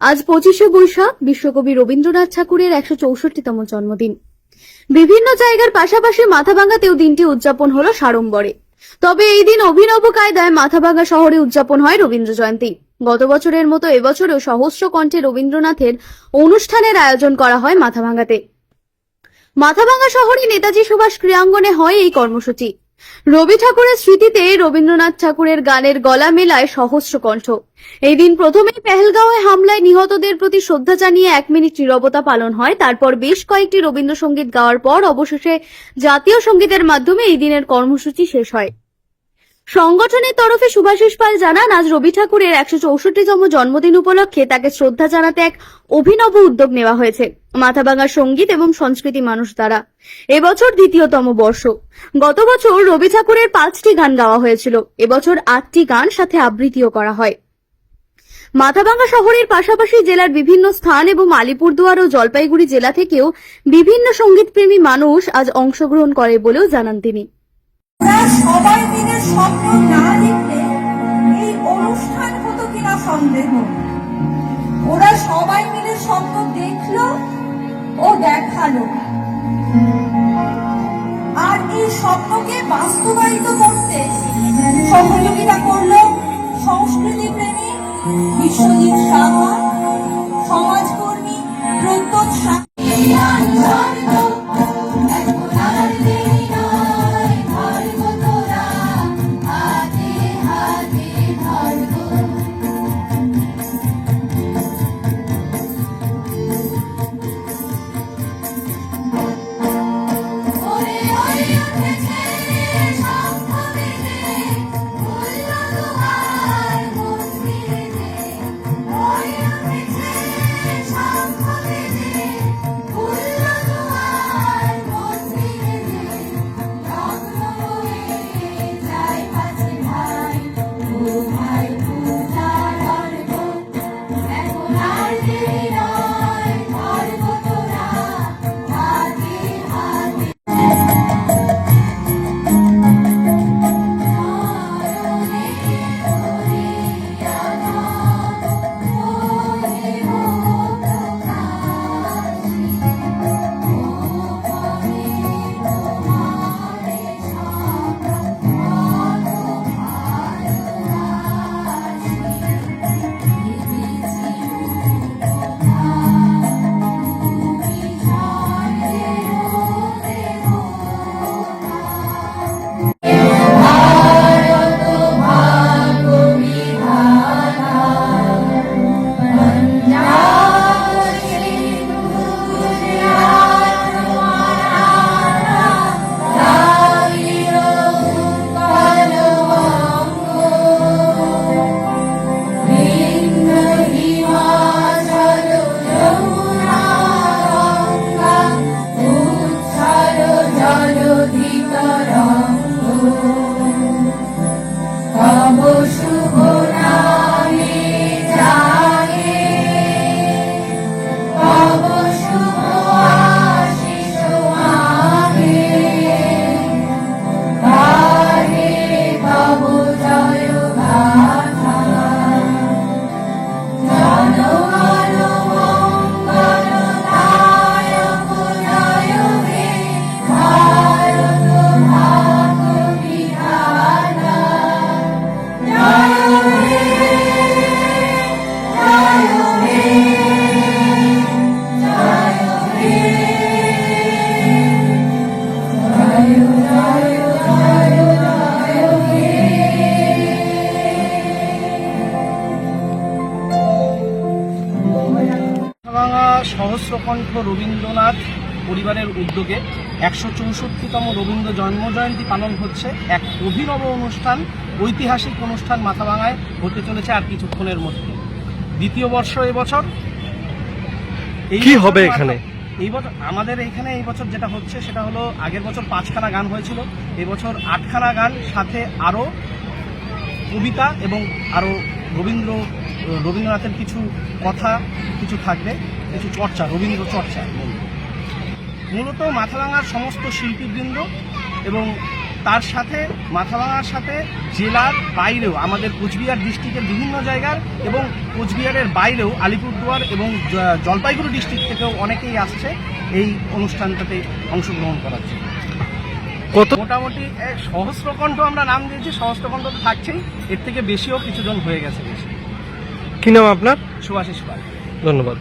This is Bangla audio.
আজ পঁচিশে বৈশাখ, বিশ্বকবি রবীন্দ্রনাথ ঠাকুরের একশো চৌষট্টিতম জন্মদিন। বিভিন্ন জায়গার পাশাপাশি মাথাভাঙ্গাতেও দিনটি উদযাপন হলো সাড়ম্বরে। তবে এই দিন অভিনব কায়দায় মাথাভাঙ্গা শহরে উদযাপন হয় রবীন্দ্র জয়ন্তী। গত বছরের মতো এবছরেও সহস্র কণ্ঠে রবীন্দ্রনাথের অনুষ্ঠানের আয়োজন করা হয় মাথাভাঙ্গাতে। মাথাভাঙ্গা শহরে নেতাজি সুভাষ ক্রীড়াঙ্গনে হয় এই কর্মসূচি। রবি ঠাকুরের স্মৃতিতে রবীন্দ্রনাথ ঠাকুরের গানের গলা মেলায় সহস্র কণ্ঠ। এই দিন প্রথমেই পেহেলগাঁওয়ে হামলায় নিহতদের প্রতি শ্রদ্ধা জানিয়ে এক মিনিট নীরবতা পালন হয়। তারপর বেশ কয়েকটি রবীন্দ্রসঙ্গীত গাওয়ার পর অবশেষে জাতীয় সঙ্গীতের মাধ্যমে এই দিনের কর্মসূচি শেষ হয়। সংগঠনের তরফে সুভাষিস পাল জানান, আজ রবি ঠাকুরের একশো চৌষট্টিতম জন্মদিন উপলক্ষে তাকে শ্রদ্ধা জানাতে এক অভিনব উদ্যোগ নেওয়া হয়েছে। মাথাভাঙা সংগীত এবং সংস্কৃতি মানুষ দ্বারা এবছর দ্বিতীয়তম বর্ষ। গত বছর রবি ঠাকুরের পাঁচটি গান গাওয়া হয়েছিল। এবছর আটটি গান সাথে আবৃত্তিও করা হয়। মাথাভাঙ্গা শহরের পাশাপাশি জেলার বিভিন্ন স্থান এবং আলিপুরদুয়ার ও জলপাইগুড়ি জেলা থেকেও বিভিন্ন সঙ্গীতপ্রেমী মানুষ আজ অংশগ্রহণ করে বলেও জানান তিনি। সবাই আর এই স্বপ্নকে বাস্তবায়িত করতে সহযোগিতা করল সংস্কৃতি প্রেমী বিশ্বজিৎ সাহা। সহস্রকণ্ঠ রবীন্দ্রনাথ পরিবারের উদ্যোগে একশো চৌষট্টিতম রবীন্দ্র জন্মজয়ন্তী পালন হচ্ছে এক অভিনব অনুষ্ঠান ঐতিহাসিক অনুষ্ঠান মাথাভাঙায় হতে চলেছে আর কিছুক্ষণের মধ্যে। দ্বিতীয় বর্ষ এবছর এই কি হবে এখানে? এই বছর আমাদের এখানে এই বছর যেটা হচ্ছে সেটা হলো আগের বছর পাঁচখানা গান হয়েছিল এবছর আটখানা গান সাথে আরও কবিতা এবং আরও রবীন্দ্র রবীন্দ্রনাথের কিছু কথা কিছু থাকবে। কিছু চর্চা রবীন্দ্র চর্চা মূলত। মাথাভাঙার সমস্ত শিল্পীবৃন্দ এবং তার সাথে মাথাভাঙার সাথে জেলার বাইরেও আমাদের কোচবিহার ডিস্ট্রিক্টের বিভিন্ন জায়গার এবং কোচবিহারের বাইরেও আলিপুরদুয়ার এবং জলপাইগুড়ি ডিস্ট্রিক্ট থেকেও অনেকেই আসছে এই অনুষ্ঠানটাতে অংশগ্রহণ করার জন্য। কত মোটামুটি এক সহস্রকণ্ঠ আমরা নাম দিয়েছি সহস্রকণ্ঠ তো থাকছেই এর থেকে বেশিও কিছুজন হয়ে গেছে বেশি। কি নাম আপনার? সুভাষিস পাল। ধন্যবাদ।